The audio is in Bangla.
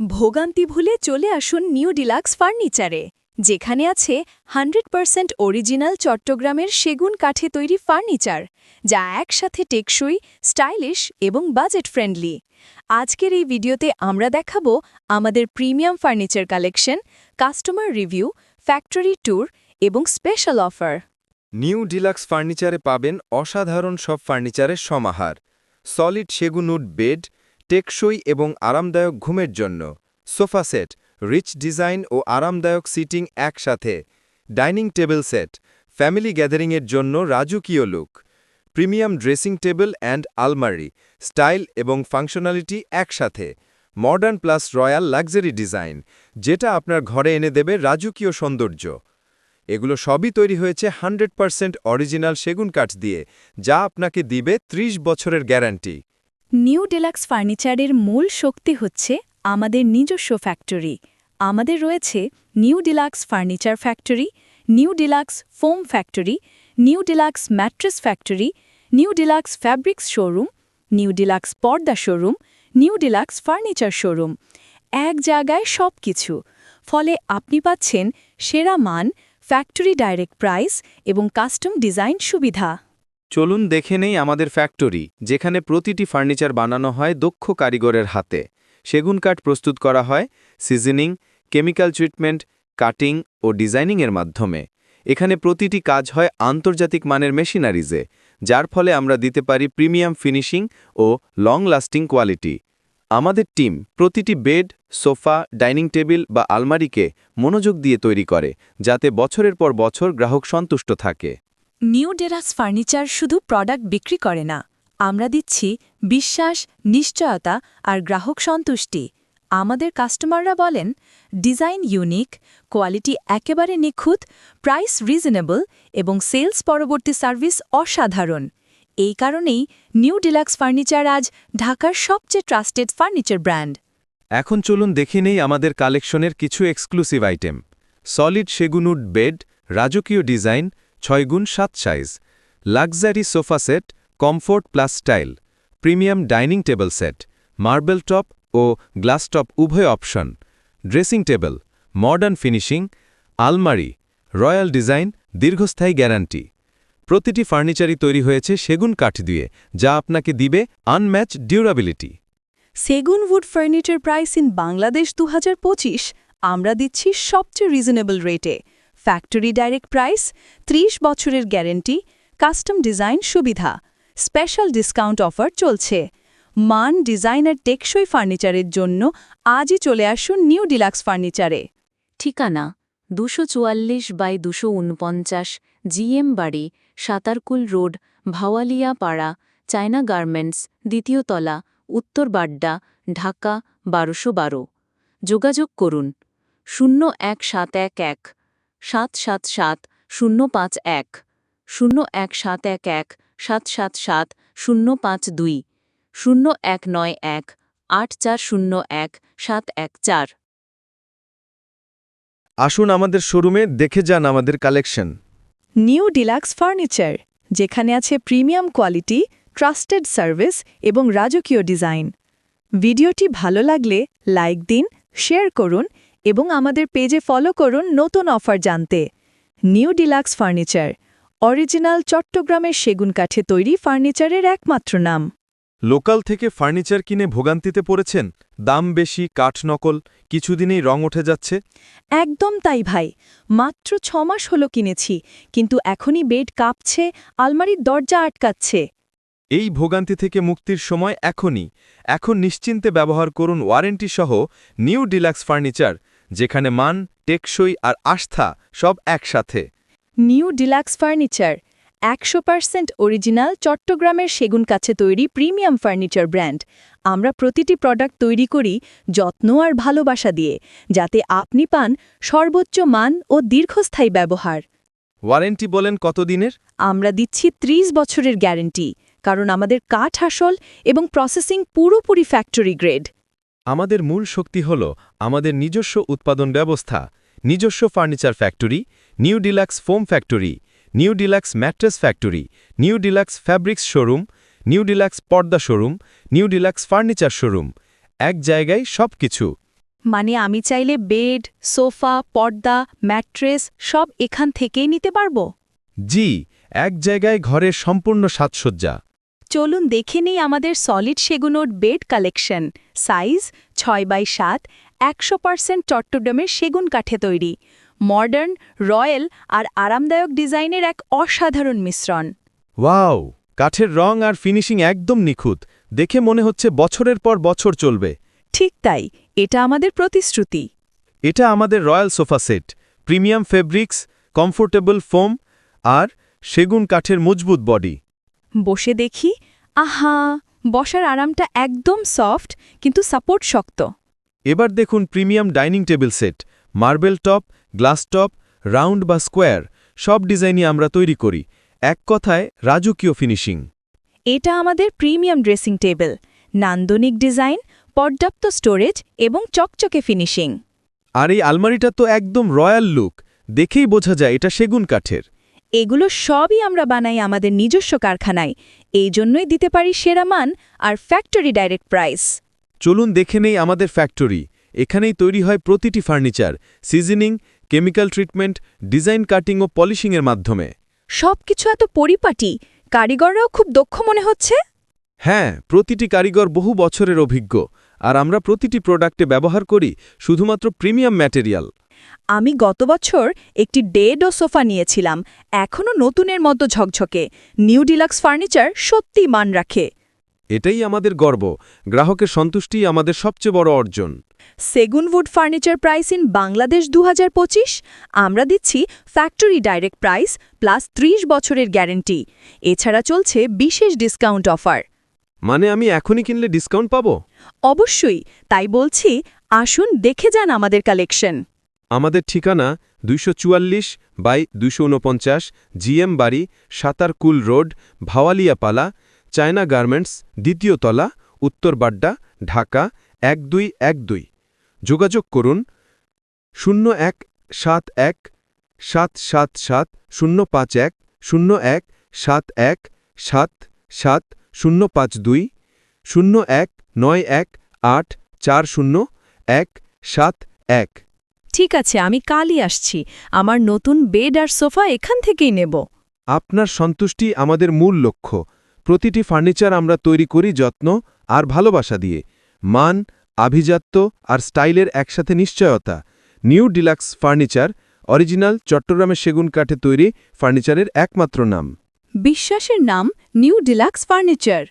ভোগান্তি ভুলে চলে আসুন নিউ ডিলাক্স ফার্নিচারে, যেখানে আছে হান্ড্রেড পারসেন্ট অরিজিনাল চট্টগ্রামের সেগুন কাঠে তৈরি ফার্নিচার, যা একসাথে টেকসই, স্টাইলিশ এবং বাজেট ফ্রেন্ডলি। আজকের এই ভিডিওতে আমরা দেখাবো আমাদের premium furniture collection, customer review, factory tour এবং স্পেশাল অফার। নিউ ডিলাক্স ফার্নিচারে পাবেন অসাধারণ সব ফার্নিচারের সমাহার, সলিড সেগুনুড বেড টেকসই এবং আরামদায়ক ঘুমের জন্য। সোফা সেট, রিচ ডিজাইন ও আরামদায়ক সিটিং একসাথে। ডাইনিং টেবিল সেট, ফ্যামিলি গ্যাদারিংয়ের জন্য রাজকীয় look. Premium dressing table and আলমারি, স্টাইল এবং ফাংশনালিটি একসাথে। Modern plus royal luxury design, যেটা আপনার ঘরে এনে দেবে রাজকীয় সৌন্দর্য। এগুলো সবই তৈরি হয়েছে হান্ড্রেড পারসেন্ট অরিজিনাল সেগুন কাঠ দিয়ে, যা আপনাকে দিবে ৩০ বছরের গ্যারান্টি। নিউ ডিলাক্স ফার্নিচারের মূল শক্তি হচ্ছে আমাদের নিজস্ব ফ্যাক্টরি। আমাদের রয়েছে new deluxe furniture factory, new deluxe foam factory, new deluxe mattress factory, new deluxe fabrics showroom, new deluxe পর্দা showroom, new deluxe furniture showroom. এক জায়গায় সব কিছু ফলে আপনি পাচ্ছেন সেরা মান, ফ্যাক্টরি ডাইরেক্ট প্রাইস এবং কাস্টম ডিজাইন সুবিধা। চলুন দেখে নেই আমাদের ফ্যাক্টরি, যেখানে প্রতিটি ফার্নিচার বানানো হয় দক্ষ কারিগরের হাতে। সেগুন কাঠ প্রস্তুত করা হয়, সিজনিং, কেমিক্যাল ট্রিটমেন্ট, কাটিং ও ডিজাইনিংয়ের মাধ্যমে। এখানে প্রতিটি কাজ হয় আন্তর্জাতিক মানের মেশিনারিজে, যার ফলে আমরা দিতে পারি প্রিমিয়াম ফিনিশিং ও লং লাস্টিং কোয়ালিটি। আমাদের টিম প্রতিটি বেড, সোফা, ডাইনিং টেবিল বা আলমারিকে মনোযোগ দিয়ে তৈরি করে, যাতে বছরের পর বছর গ্রাহক সন্তুষ্ট থাকে। নিউ ডেরাস ফার্নিচার শুধু প্রোডাক্ট বিক্রি করে না। আমরা দিচ্ছি বিশ্বাস, নিশ্চয়তা আর গ্রাহক সন্তুষ্টি। আমাদের কাস্টমাররা বলেন, ডিজাইন ইউনিক, কোয়ালিটি একেবারে নিখুঁত, প্রাইস রিজনেবল এবং সেলস পরবর্তী সার্ভিস অসাধারণ। এই কারণেই নিউ ডিলাক্স ফার্নিচার আজ ঢাকার সবচেয়ে ট্রাস্টেড ফার্নিচার ব্র্যান্ড। এখন চলুন দেখে নেই আমাদের কালেকশনের কিছু এক্সক্লুসিভ আইটেম। সলিড সেগুনুড বেড, রাজকীয় ডিজাইন ছয় গুণ সাত size luxury sofa set comfort plus style premium dining table set marble top ও গ্লাস টপ উভয় option dressing table modern finishing আলমারি রয়্যাল ডিজাইন দীর্ঘস্থায়ী গ্যারান্টি প্রতিটি ফার্নিচারই তৈরি হয়েছে সেগুন কাঠ দিয়ে, যা আপনাকে দিবে আনম্যাচ ডিউরাবিলিটি সেগুন wood furniture price in Bangladesh দু হাজার পঁচিশ, আমরা দিচ্ছি সবচেয়ে রিজনেবল রেটে ফ্যাক্টরি ডাইরেক্ট প্রাইস ৩০ বছরের গ্যারেন্টি কাস্টম ডিজাইন সুবিধা স্পেশাল ডিসকাউন্ট অফার চলছে। মান ডিজাইন আর টেকসই ফার্নিচারের জন্য আজই চলে আসুন নিউ ডিলাক্স ফার্নিচারে ঠিকানা দুশো চুয়াল্লিশ বাই দুশো উনপঞ্চাশ জিএম বাড়ি, সাতারকুল রোড ভাওয়ালিয়া পাড়া চায়না গার্মেন্টস, দ্বিতীয় তলা, উত্তর বাড্ডা, ঢাকা বারোশো বারো। যোগাযোগ করুন, শূন্য এক সাত এক এক। সাত সাত সাত শূন্য পাঁচ এক শূন্য এক সাত এক এক সাত সাত সাত শূন্য পাঁচ দুই শূন্য এক নয় এক আট চার শূন্য এক সাত এক চার। আসুন আমাদের শোরুমে দেখে যান আমাদের কালেকশন। নিউ ডিলাক্স ফার্নিচার যেখানে আছে প্রিমিয়াম কোয়ালিটি ট্রাস্টেড সার্ভিস এবং রাজকীয় ডিজাইন। ভিডিওটি ভালো লাগলে লাইক দিন শেয়ার করুন এবং আমাদের পেজে ফলো করুন নতুন অফার জানতে। নিউ ডিলাক্স ফার্নিচার অরিজিনাল চট্টগ্রামের সেগুন কাঠে তৈরি ফার্নিচারের একমাত্র নাম। লোকাল থেকে ফার্নিচার কিনে ভোগান্তিতে পড়েছেন দাম বেশি কাঠ নকল কিছুদিনেই রং উঠে যাচ্ছে। একদম তাই ভাই মাত্র ছমাস হলো কিনেছি কিন্তু এখনই বেড কাঁপছে আলমারির দরজা আটকাচ্ছে। এই ভোগান্তি থেকে মুক্তির সময় এখনই। এখন নিশ্চিন্তে ব্যবহার করুন ওয়ারেন্টি সহ নিউ ডিলাক্স ফার্নিচার যেখানে মান টেকসই আর আস্থা সব একসাথে। নিউ ডিলাক্স ফার্নিচার একশো পার্সেন্ট অরিজিনাল চট্টগ্রামের সেগুন কাছে তৈরি প্রিমিয়াম ফার্নিচার ব্র্যান্ড। আমরা প্রতিটি প্রোডাক্ট তৈরি করি যত্ন আর ভালোবাসা দিয়ে যাতে আপনি পান সর্বোচ্চ মান ও দীর্ঘস্থায়ী ব্যবহার। ওয়ারেন্টি বলেন কতদিনের? আমরা দিচ্ছি ৩০ বছরের গ্যারেন্টি। কারণ আমাদের কাঠ আসল এবং প্রসেসিং পুরোপুরি ফ্যাক্টরি গ্রেড আমাদের মূল শক্তি হল আমাদের নিজস্ব উৎপাদন ব্যবস্থা নিজস্ব furniture factory new deluxe foam factory new deluxe mattress factory new deluxe fabrics showroom new deluxe পর্দা showroom new deluxe furniture showroom এক জায়গায় সব কিছু মানে আমি চাইলে বেড সোফা পর্দা ম্যাট্রেস সব এখান থেকেই নিতে পারব? জি এক জায়গায় ঘরের সম্পূর্ণ সাজসজ্জা। চলুন দেখে নিই আমাদের সলিড সেগুনোর বেড কালেকশন সাইজ ছয় বাই সাত একশো পার্সেন্ট চট্টগ্রামের সেগুন কাঠে তৈরি। মডার্ন রয়্যাল আর আরামদায়ক ডিজাইনের এক অসাধারণ মিশ্রণ। ওয়াও কাঠের রং আর ফিনিশিং একদম নিখুঁত। দেখে মনে হচ্ছে বছরের পর বছর চলবে। ঠিক তাই এটা আমাদের প্রতিশ্রুতি। এটা আমাদের royal sofa set. Premium fabrics comfortable foam আর সেগুন কাঠের মজবুত বডি। বসে দেখি আহা বসার আরামটা একদম সফট কিন্তু সাপোর্ট শক্ত। এবার দেখুন premium dining table set marble top glass top round বা স্কোয়ার সব ডিজাইনই আমরা তৈরি করি। এক কথায় রাজকীয় ফিনিশিং। এটা আমাদের প্রিমিয়াম ড্রেসিং টেবিল নান্দনিক ডিজাইন পর্যাপ্ত স্টোরেজ এবং চকচকে ফিনিশিং। আর এই আলমারিটা তো একদম রয়্যাল লুক দেখেই বোঝা যায় এটা সেগুন কাঠের। এগুলো সবই আমরা বানাই আমাদের নিজস্ব কারখানায়। এই জন্যই দিতে পারি সেরা মান আর ফ্যাক্টরি ডাইরেক্ট প্রাইস চলুন দেখে নেই আমাদের ফ্যাক্টরি এখানেই তৈরি হয় প্রতিটি furniture seasoning chemical treatment design cutting ও পলিশিংয়ের মাধ্যমে। সবকিছু এত পরিপাটি কারিগররাও খুব দক্ষ মনে হচ্ছে? হ্যাঁ প্রতিটি কারিগর বহু বছরের অভিজ্ঞ আর আমরা প্রতিটি প্রোডাক্টে ব্যবহার করি শুধুমাত্র প্রিমিয়াম ম্যাটেরিয়াল আমি গত বছর একটি ডেড ও সোফা নিয়েছিলাম এখনও নতুনের মতো ঝকঝকে। নিউ ডিলাক্স ফার্নিচার সত্যি মান রাখে। এটাই আমাদের গর্ব। গ্রাহকের সন্তুষ্টিই আমাদের সবচেয়ে বড় অর্জন। সেগুন wood furniture price in Bangladesh দু হাজার পঁচিশ। আমরা দিচ্ছি ফ্যাক্টরি ডাইরেক্ট প্রাইস প্লাস ৩০ বছরের গ্যারেন্টি। এছাড়া চলছে বিশেষ ডিসকাউন্ট অফার। মানে আমি এখনই কিনলে ডিসকাউন্ট পাব? অবশ্যই তাই বলছি আসুন দেখে যান আমাদের কালেকশন। আমাদের ঠিকানা দুইশো চুয়াল্লিশ বাই উনপঞ্চাশ জিএম বাড়ি Satarkul road, Bhawaliapala, China garments, দ্বিতীয় তলা, উত্তর বাড্ডা, ঢাকা এক দুই এক দুই যোগাযোগ করুন শূন্য এক সাত এক সাত সাত সাত শূন্য পাঁচ এক শূন্য এক সাত এক সাত সাত শূন্য পাঁচ দুই, শূন্য এক নয় এক আট চার শূন্য এক সাত এক। ঠিক আছে আমি কালই আসছি। আমার নতুন বেড আর সোফা এখান থেকেই নেব। আপনার সন্তুষ্টি আমাদের মূল লক্ষ্য। প্রতিটি ফার্নিচার আমরা তৈরি করি যত্ন আর ভালোবাসা দিয়ে। মান আভিজাত্য আর স্টাইলের একসাথে নিশ্চয়তা। নিউ ডিলাক্স ফার্নিচার অরিজিনাল চট্টগ্রামের সেগুন কাঠে তৈরি ফার্নিচারের একমাত্র নাম। বিশ্বাসের নাম নিউ ডিলাক্স ফার্নিচার।